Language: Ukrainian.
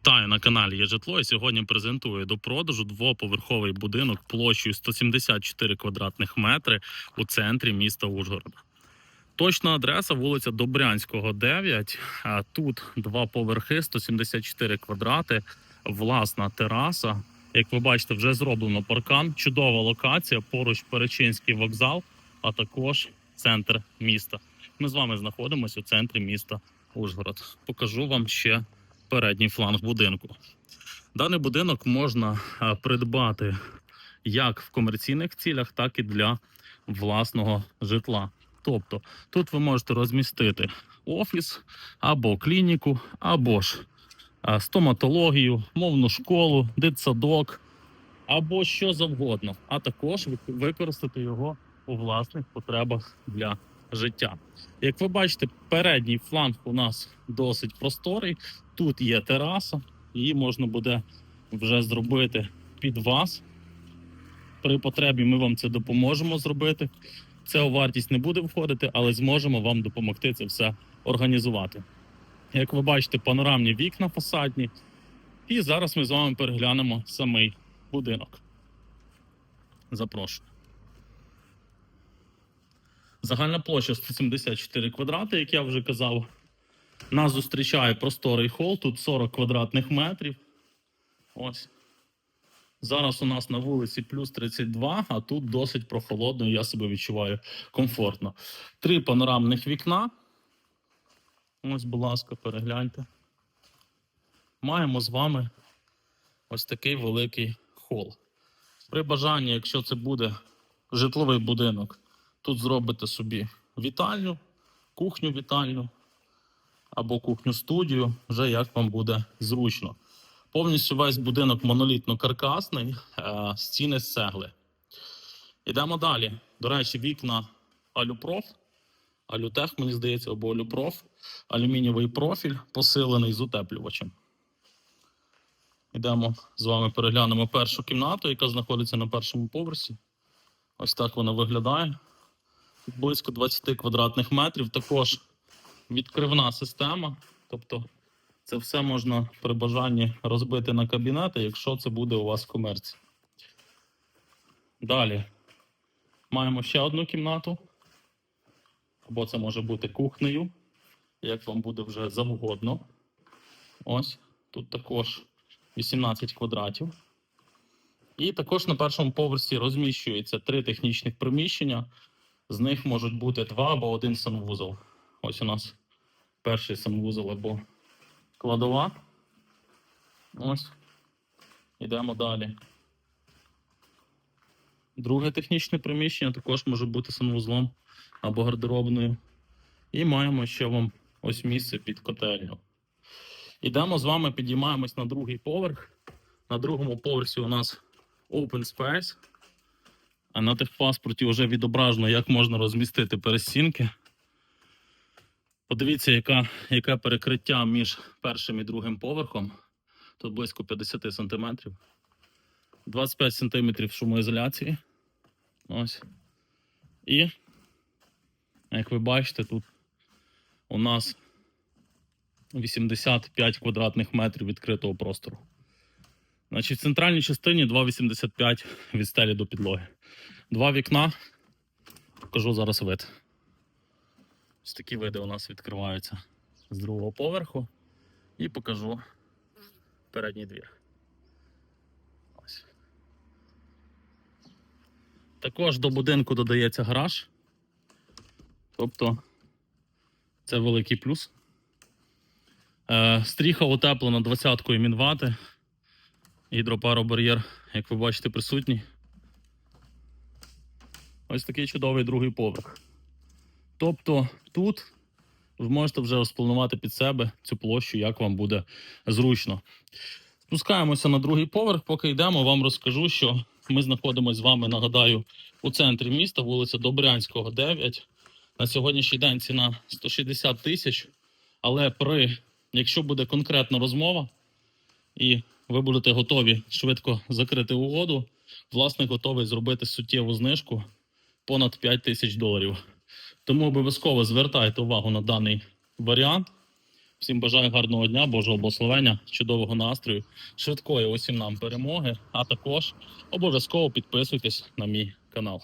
Вітаю на каналі Є житло і сьогодні презентую до продажу двоповерховий будинок площею 174 квадратних метри у центрі міста Ужгорода. Точна адреса вулиця Добрянського, 9. А тут два поверхи, 174 квадрати, власна тераса. Як ви бачите, вже зроблено паркан. Чудова локація. Поруч Перечинський вокзал, а також центр міста. Ми з вами знаходимося у центрі міста Ужгород. Покажу вам ще передній фланг будинку. Даний будинок можна е, придбати як в комерційних цілях, так і для власного житла. Тобто тут ви можете розмістити офіс або клініку, або ж е, стоматологію, мовну школу, дитсадок, або що завгодно, а також використати його у власних потребах для життя. Як ви бачите, передній фланг у нас досить просторий. Тут є тераса, її можна буде вже зробити під вас. При потребі ми вам це допоможемо зробити. Це у вартість не буде входити, але зможемо вам допомогти це все організувати. Як ви бачите, панорамні вікна фасадні. І зараз ми з вами переглянемо самий будинок. Запрошую. Загальна площа 174 квадрати, як я вже казав. Нас зустрічає просторий хол, тут 40 квадратних метрів. Ось. Зараз у нас на вулиці плюс 32, а тут досить прохолодно, і я себе відчуваю комфортно. Три панорамних вікна. Ось, будь ласка, перегляньте. Маємо з вами ось такий великий хол. При бажанні, якщо це буде житловий будинок, тут зробите собі вітальню, кухню вітальню або кухню студію, вже як вам буде зручно. Повністю весь будинок монолітно-каркасний, е, стіни з цегли. Йдемо далі. До речі, вікна алюпроф, алютех, мені здається, або алюпроф, алюмінієвий профіль, посилений з утеплювачем. Йдемо з вами переглянемо першу кімнату, яка знаходиться на першому поверсі. Ось так вона виглядає. Близько 20 квадратних метрів. Також відкривна система. Тобто це все можна при бажанні розбити на кабінети, якщо це буде у вас в комерції. Далі маємо ще одну кімнату. Або це може бути кухнею, як вам буде вже завгодно. Ось тут також 18 квадратів. І також на першому поверсі розміщується три технічних приміщення. З них можуть бути два або один санвузол. Ось у нас перший санвузол або кладова. Ось. Йдемо далі. Друге технічне приміщення також може бути санвузлом або гардеробною. І маємо ще вам ось місце під котельню. Йдемо з вами, підіймаємось на другий поверх. На другому поверсі у нас Open Space. А на техпаспорті вже відображено, як можна розмістити перестінки. Подивіться, яка, яке перекриття між першим і другим поверхом. Тут близько 50 см. 25 см шумоізоляції. Ось. І, як ви бачите, тут у нас 85 квадратних метрів відкритого простору. Значить, в центральній частині 2,85 від стелі до підлоги. Два вікна. Покажу зараз вид. Ось такі види у нас відкриваються з другого поверху. І покажу передній двір. Ось. Також до будинку додається гараж. Тобто це великий плюс. Е, стріха утеплена 20-кою мінвати. Гідропаробар'єр, як ви бачите, присутній. Ось такий чудовий другий поверх. Тобто тут ви можете вже розпланувати під себе цю площу, як вам буде зручно. Спускаємося на другий поверх, поки йдемо, вам розкажу, що ми знаходимося з вами, нагадаю, у центрі міста, вулиця Добрянського, 9. На сьогоднішній день ціна 160 тисяч. Але при, якщо буде конкретна розмова, і ви будете готові швидко закрити угоду, власник готовий зробити суттєву знижку понад 5 тисяч доларів. Тому обов'язково звертайте увагу на даний варіант. Всім бажаю гарного дня, Божого благословення, чудового настрою, швидкої усім нам перемоги, а також обов'язково підписуйтесь на мій канал.